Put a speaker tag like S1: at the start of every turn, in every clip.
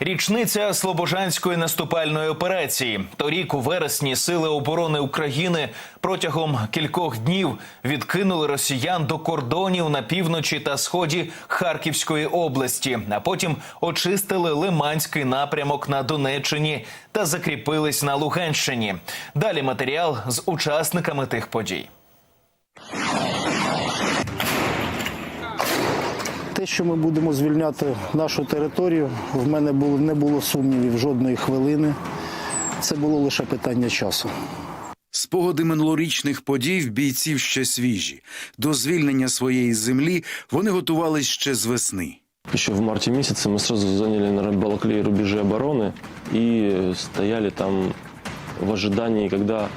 S1: Річниця Слобожанської наступальної операції. Торік у вересні сили оборони України протягом кількох днів відкинули росіян до кордонів на півночі та сході Харківської області, а потім очистили Лиманський напрямок на Донеччині та закріпились на Луганщині. Далі матеріал з учасниками тих подій.
S2: Те, що ми будемо звільняти нашу територію, в мене було, не було сумнівів жодної хвилини. Це було лише питання часу.
S3: Спогади минулорічних подій в бійців ще свіжі. До звільнення своєї землі вони готувались ще з весни.
S4: Еще в марте месяце мы сразу заняли на Балаклее рубежи обороны и стояли там в ожидании, когда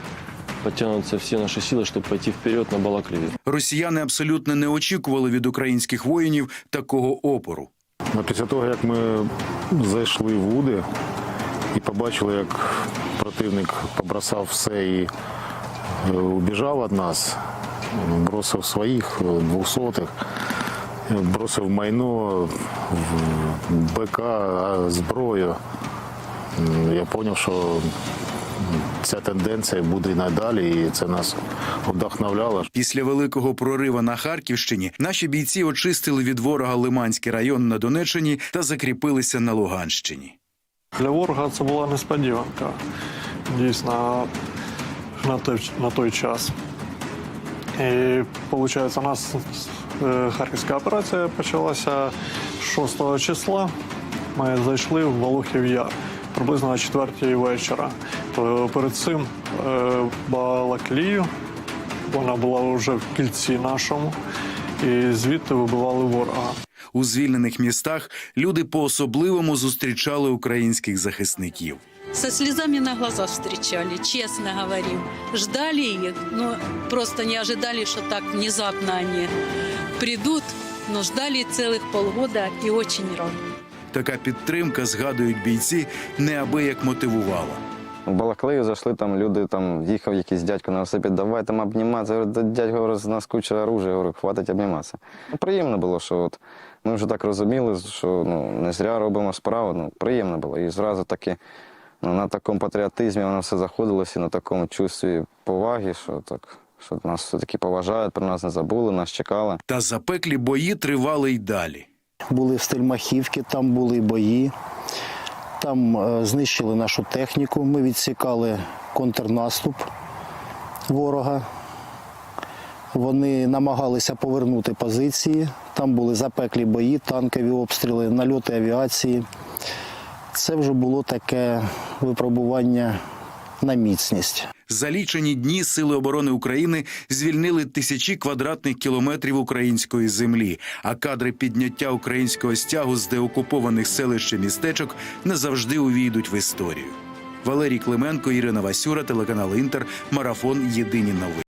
S4: подтянутся все наши силы, чтобы пойти вперед на Балаклее.
S3: Росіяни абсолютно не очікували від українських воїнів такого опору.
S5: Ну, Після того, як ми зайшли в Уди і побачили, як противник побросав все і е, убіжав від нас, бросив своїх е, двохсотих, е, бросив майно, в- БК, зброю. Я зрозумів, що ця тенденція буде і надалі, і це нас вдохновляло.
S3: Після великого прорива на Харківщині наші бійці очистили від ворога Лиманський район на Донеччині та закріпилися на Луганщині.
S6: Для ворога це була несподіванка. Дійсно, на той, на той час. І виходить, у нас е, харківська операція почалася 6 числа. Ми зайшли в Волохів Яр приблизно о 4 вечора. Перед цим е, Балаклію, вона була вже в кільці нашому, і звідти вибивали ворога.
S3: У звільнених містах люди по-особливому зустрічали українських захисників.
S7: Со слезами на глазах встречали, честно говорим. Ждали их, но просто не ожидали, что так внезапно они придут. Но ждали целых полгода и очень рады.
S3: Така підтримка, згадують бійці, неабияк мотивувала.
S8: В Балаклею зайшли там люди, там їхав якийсь дядько на велосипед, давай там обніматися. Я говорю, «Да, дядько, говорю, з нас куча оружия, я говорю, хватить обніматися. Ну, приємно було, що от ми вже так розуміли, що ну, не зря робимо справу, ну, приємно було. І зразу таки ну, на такому патріотизмі воно все заходилося, на такому чувстві поваги, що так. Що нас все-таки поважають, про нас не забули, нас чекали.
S3: Та запеклі бої тривали й далі.
S2: Були в Стельмахівці, там були бої. Там е, знищили нашу техніку. Ми відсікали контрнаступ ворога. Вони намагалися повернути позиції. Там були запеклі бої, танкові обстріли, нальоти авіації. Це вже було таке випробування на міцність.
S3: За лічені дні Сили оборони України звільнили тисячі квадратних кілометрів української землі, а кадри підняття українського стягу з деокупованих селищ і містечок не завжди увійдуть в історію. Валерій Клименко, Ірина Васюра, телеканал Інтер, марафон Єдині новини.